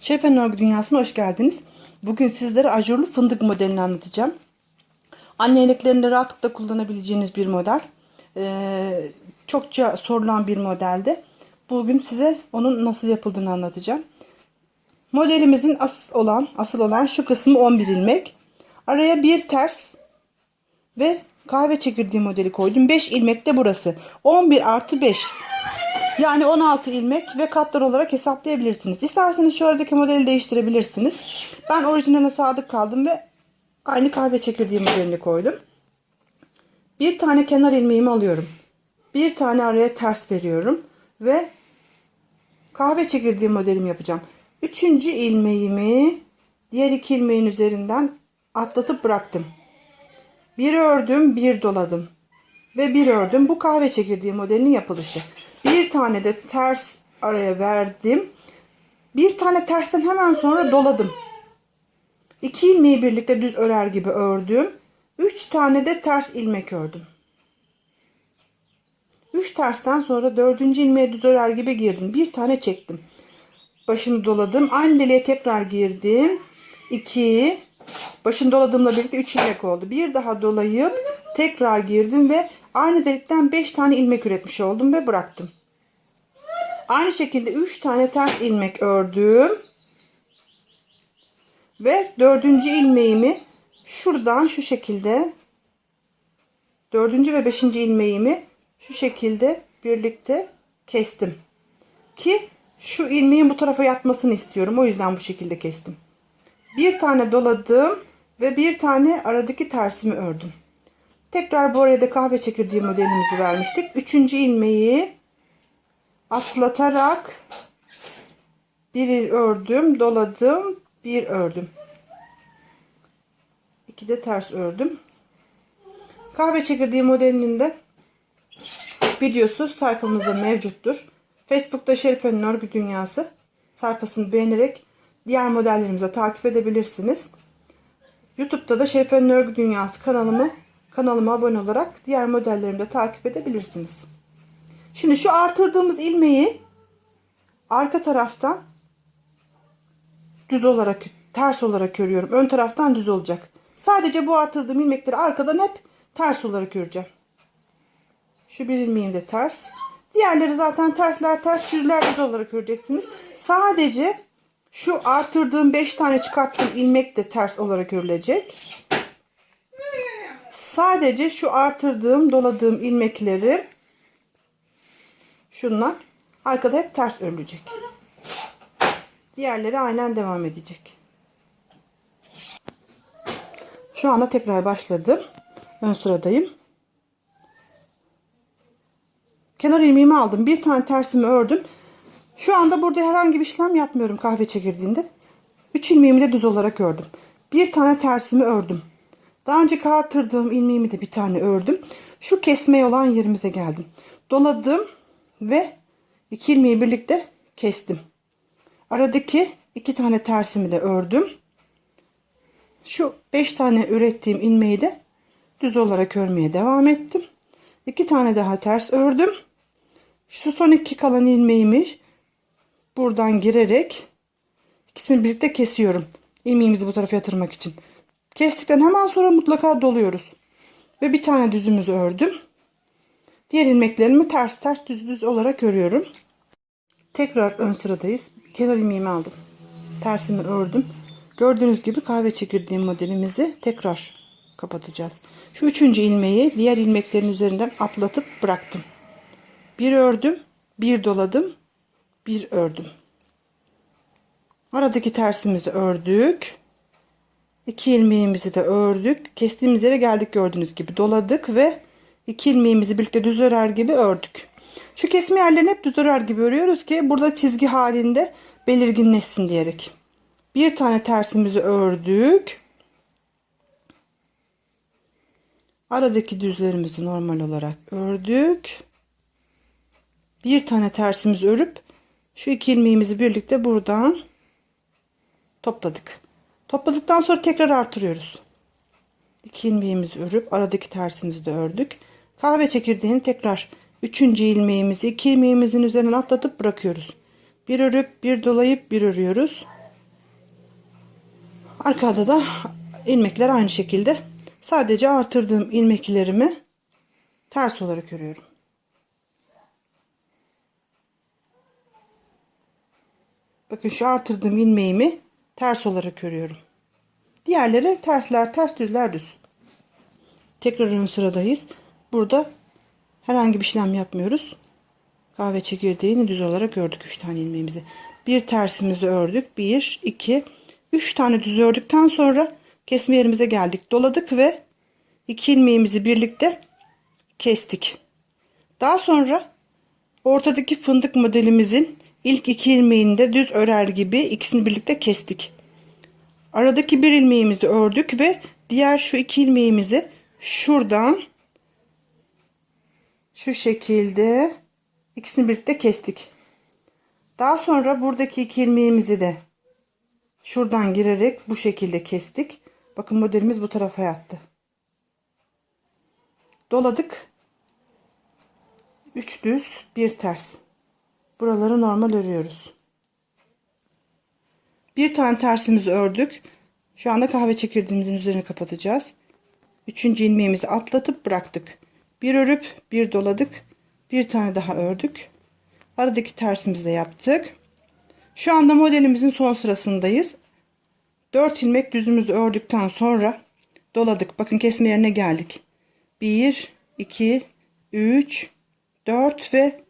Şerifen Örgü Dünyası'na hoş geldiniz. Bugün sizlere ajurlu fındık modelini anlatacağım. Anne yeleklerinde rahatlıkla kullanabileceğiniz bir model. Ee, çokça sorulan bir modelde. Bugün size onun nasıl yapıldığını anlatacağım. Modelimizin asıl olan, asıl olan şu kısmı 11 ilmek. Araya bir ters ve kahve çekirdeği modeli koydum. 5 ilmek de burası. 11 artı 5. Yani 16 ilmek ve katlar olarak hesaplayabilirsiniz. İsterseniz şu aradaki modeli değiştirebilirsiniz. Ben orijinaline sadık kaldım ve aynı kahve çekirdeği modelini koydum. Bir tane kenar ilmeğimi alıyorum. Bir tane araya ters veriyorum ve kahve çekirdeği modelimi yapacağım. Üçüncü ilmeğimi diğer iki ilmeğin üzerinden atlatıp bıraktım. Bir ördüm, bir doladım ve bir ördüm. Bu kahve çekirdeği modelinin yapılışı. Bir tane de ters araya verdim. Bir tane tersten hemen sonra doladım. İki ilmeği birlikte düz örer gibi ördüm. Üç tane de ters ilmek ördüm. Üç tersten sonra dördüncü ilmeğe düz örer gibi girdim. Bir tane çektim. Başını doladım. Aynı deliğe tekrar girdim. İki. Başını doladığımla birlikte üç ilmek oldu. Bir daha dolayıp tekrar girdim ve aynı delikten beş tane ilmek üretmiş oldum ve bıraktım. Aynı şekilde 3 tane ters ilmek ördüm. Ve dördüncü ilmeğimi şuradan şu şekilde dördüncü ve beşinci ilmeğimi şu şekilde birlikte kestim. Ki şu ilmeğin bu tarafa yatmasını istiyorum. O yüzden bu şekilde kestim. Bir tane doladım ve bir tane aradaki tersimi ördüm. Tekrar bu araya da kahve çekirdeği modelimizi vermiştik. Üçüncü ilmeği atlatarak bir ördüm, doladım, bir ördüm. İki de ters ördüm. Kahve çekirdeği modelinin de videosu sayfamızda mevcuttur. Facebook'ta Şerife'nin Örgü Dünyası sayfasını beğenerek diğer modellerimize takip edebilirsiniz. YouTube'da da Şerife'nin Örgü Dünyası kanalımı kanalıma abone olarak diğer modellerimi de takip edebilirsiniz. Şimdi şu artırdığımız ilmeği arka taraftan düz olarak ters olarak örüyorum. Ön taraftan düz olacak. Sadece bu artırdığım ilmekleri arkadan hep ters olarak öreceğim. Şu bir ilmeğim de ters. Diğerleri zaten tersler ters düzler düz olarak öreceksiniz. Sadece şu artırdığım 5 tane çıkarttığım ilmek de ters olarak örülecek. Sadece şu artırdığım doladığım ilmekleri Şunlar arkada hep ters örülecek. Diğerleri aynen devam edecek. Şu anda tekrar başladım. Ön sıradayım. Kenar ilmeğimi aldım. Bir tane tersimi ördüm. Şu anda burada herhangi bir işlem yapmıyorum kahve çekirdiğinde. 3 ilmeğimi de düz olarak ördüm. Bir tane tersimi ördüm. Daha önce artırdığım ilmeğimi de bir tane ördüm. Şu kesmeye olan yerimize geldim. Doladım ve iki ilmeği birlikte kestim. Aradaki iki tane tersimi de ördüm. Şu beş tane ürettiğim ilmeği de düz olarak örmeye devam ettim. İki tane daha ters ördüm. Şu son iki kalan ilmeğimi buradan girerek ikisini birlikte kesiyorum. İlmeğimizi bu tarafa yatırmak için. Kestikten hemen sonra mutlaka doluyoruz. Ve bir tane düzümüzü ördüm. Diğer ilmeklerimi ters ters düz düz olarak örüyorum. Tekrar ön sıradayız. Kenar ilmeğimi aldım. Tersimi ördüm. Gördüğünüz gibi kahve çekirdeği modelimizi tekrar kapatacağız. Şu üçüncü ilmeği diğer ilmeklerin üzerinden atlatıp bıraktım. Bir ördüm, bir doladım, bir ördüm. Aradaki tersimizi ördük. İki ilmeğimizi de ördük. Kestiğimiz yere geldik gördüğünüz gibi. Doladık ve iki ilmeğimizi birlikte düz örer gibi ördük. Şu kesme yerlerini hep düz örer gibi örüyoruz ki burada çizgi halinde belirginleşsin diyerek. Bir tane tersimizi ördük. Aradaki düzlerimizi normal olarak ördük. Bir tane tersimizi örüp şu iki ilmeğimizi birlikte buradan topladık. Topladıktan sonra tekrar artırıyoruz. İki ilmeğimizi örüp aradaki tersimizi de ördük. Kahve çekirdeğini tekrar üçüncü ilmeğimizi iki ilmeğimizin üzerine atlatıp bırakıyoruz. Bir örüp bir dolayıp bir örüyoruz. Arkada da ilmekler aynı şekilde. Sadece artırdığım ilmeklerimi ters olarak örüyorum. Bakın şu artırdığım ilmeğimi ters olarak örüyorum. Diğerleri tersler ters düzler düz. Tekrar ön sıradayız. Burada herhangi bir işlem yapmıyoruz. Kahve çekirdeğini düz olarak ördük 3 tane ilmeğimizi. Bir tersimizi ördük. 1, 2, 3 tane düz ördükten sonra kesme yerimize geldik. Doladık ve 2 ilmeğimizi birlikte kestik. Daha sonra ortadaki fındık modelimizin ilk iki ilmeğini de düz örer gibi ikisini birlikte kestik. Aradaki bir ilmeğimizi ördük ve diğer şu iki ilmeğimizi şuradan şu şekilde ikisini birlikte kestik. Daha sonra buradaki iki ilmeğimizi de şuradan girerek bu şekilde kestik. Bakın modelimiz bu tarafa yattı. Doladık. 3 düz, bir ters. Buraları normal örüyoruz. Bir tane tersimizi ördük. Şu anda kahve çekirdeğimizin üzerine kapatacağız. Üçüncü ilmeğimizi atlatıp bıraktık. Bir örüp bir doladık. Bir tane daha ördük. Aradaki tersimizi de yaptık. Şu anda modelimizin son sırasındayız. 4 ilmek düzümüzü ördükten sonra doladık. Bakın kesme yerine geldik. 1, 2, 3, 4 ve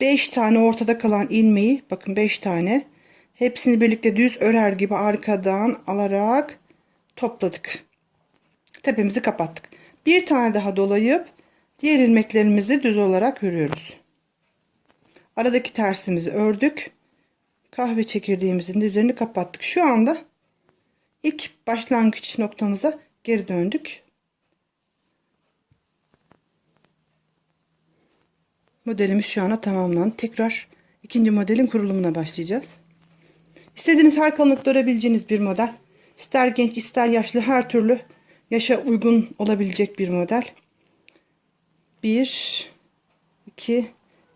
5 tane ortada kalan ilmeği bakın 5 tane hepsini birlikte düz örer gibi arkadan alarak topladık. Tepemizi kapattık. Bir tane daha dolayıp diğer ilmeklerimizi düz olarak örüyoruz. Aradaki tersimizi ördük. Kahve çekirdeğimizin de üzerini kapattık. Şu anda ilk başlangıç noktamıza geri döndük. Modelimiz şu ana tamamlandı. Tekrar ikinci modelin kurulumuna başlayacağız. İstediğiniz her kalınlıkta örebileceğiniz bir model. İster genç ister yaşlı her türlü yaşa uygun olabilecek bir model. 1 2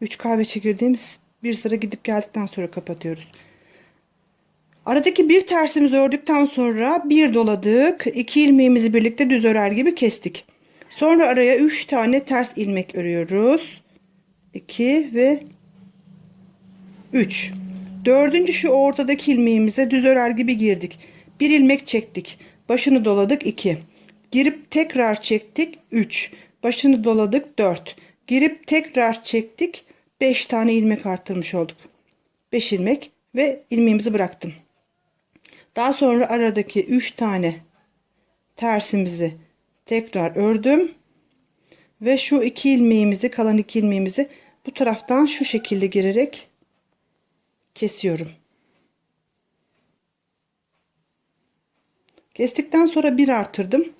3 kahve çekirdeğimiz bir sıra gidip geldikten sonra kapatıyoruz. Aradaki bir tersimizi ördükten sonra bir doladık. iki ilmeğimizi birlikte düz örer gibi kestik. Sonra araya 3 tane ters ilmek örüyoruz. 2 ve 3. Dördüncü şu ortadaki ilmeğimize düz örer gibi girdik. Bir ilmek çektik. Başını doladık 2. Girip tekrar çektik 3. Başını doladık 4. Girip tekrar çektik 5 tane ilmek arttırmış olduk. 5 ilmek ve ilmeğimizi bıraktım. Daha sonra aradaki 3 tane tersimizi tekrar ördüm. Ve şu iki ilmeğimizi kalan iki ilmeğimizi bu taraftan şu şekilde girerek kesiyorum. Kestikten sonra bir artırdım.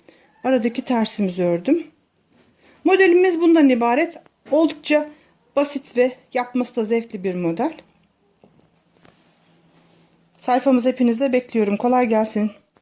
Aradaki tersimizi ördüm. Modelimiz bundan ibaret. Oldukça basit ve yapması da zevkli bir model. Sayfamızı hepinizde bekliyorum. Kolay gelsin.